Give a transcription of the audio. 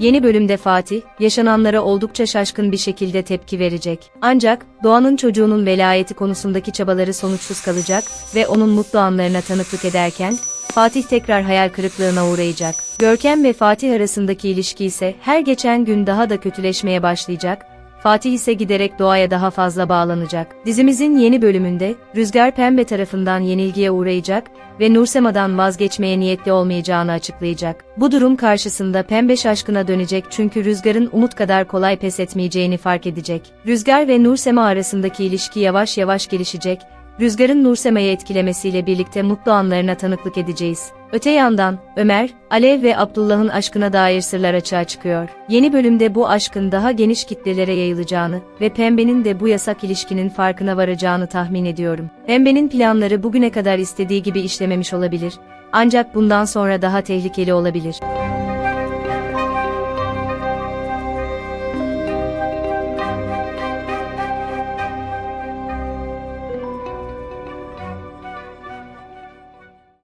Yeni bölümde Fatih, yaşananlara oldukça şaşkın bir şekilde tepki verecek. Ancak, Doğan'ın çocuğunun velayeti konusundaki çabaları sonuçsuz kalacak ve onun mutlu anlarına tanıklık ederken, Fatih tekrar hayal kırıklığına uğrayacak. Görkem ve Fatih arasındaki ilişki ise her geçen gün daha da kötüleşmeye başlayacak. Fatih ise giderek doğaya daha fazla bağlanacak. Dizimizin yeni bölümünde Rüzgar Pembe tarafından yenilgiye uğrayacak ve Nursema'dan vazgeçmeye niyetli olmayacağını açıklayacak. Bu durum karşısında Pembe şaşkına dönecek çünkü Rüzgar'ın umut kadar kolay pes etmeyeceğini fark edecek. Rüzgar ve Nursema arasındaki ilişki yavaş yavaş gelişecek Rüzgar'ın Nursema'yı etkilemesiyle birlikte mutlu anlarına tanıklık edeceğiz. Öte yandan, Ömer, Alev ve Abdullah'ın aşkına dair sırlar açığa çıkıyor. Yeni bölümde bu aşkın daha geniş kitlelere yayılacağını ve Pembe'nin de bu yasak ilişkinin farkına varacağını tahmin ediyorum. Pembe'nin planları bugüne kadar istediği gibi işlememiş olabilir. Ancak bundan sonra daha tehlikeli olabilir.